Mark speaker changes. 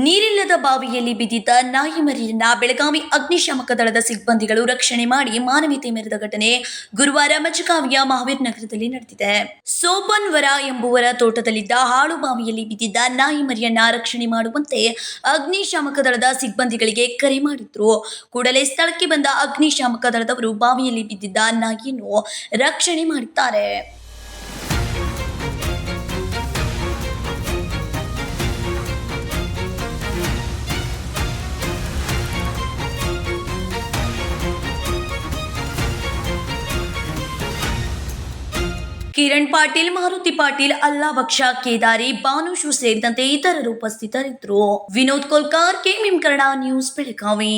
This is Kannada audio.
Speaker 1: ಹಳ್ಳದ ಬಾವಿಯಲ್ಲಿ ಬಿದ್ದಿದ್ದ ನಾಯಿ ಮರಿಯನ್ನ ಬೆಳಗಾವಿ ಅಗ್ನಿಶಾಮಕ ದಳದ ಸಿಬ್ಬಂದಿಗಳು ರಕ್ಷಣೆ ಮಾಡಿ ಮಾನವೀಯತೆ ಮೆರೆದ ಘಟನೆ ಗುರುವಾರ ಮಜಗಾವಿಯ ಮಹಾವೀರ್ ನಗರದಲ್ಲಿ ನಡೆದಿದೆ. ಸೋಪನ್ವರ ಎಂಬುವರ ತೋಟದಲ್ಲಿದ್ದ ಹಾಳು ಬಾವಿಯಲ್ಲಿ ಬಿದ್ದಿದ್ದ ನಾಯಿ ಮರಿಯನ್ನ ರಕ್ಷಣೆ ಮಾಡುವಂತೆ ಅಗ್ನಿಶಾಮಕ ದಳದ ಸಿಬ್ಬಂದಿಗಳಿಗೆ ಕರೆ ಮಾಡಿದ್ರು. ಕೂಡಲೇ ಸ್ಥಳಕ್ಕೆ ಬಂದ ಅಗ್ನಿಶಾಮಕ ದಳದವರು ಬಾವಿಯಲ್ಲಿ ಬಿದ್ದಿದ್ದ ನಾಯಿಯನ್ನು ರಕ್ಷಣೆ ಮಾಡಿದ್ದಾರೆ. ಕಿರಣ್ ಪಾಟೀಲ್, ಮಾರುತಿ ಪಾಟೀಲ್, ಅಲ್ಲಾ ಬಕ್ಷ, ಕೇದಾರಿ ಬಾನುಷು ಸೇರಿದಂತೆ ಇತರರು ಉಪಸ್ಥಿತರಿದ್ದರು. Vinod Kolkar, K Kannada news Belagavi.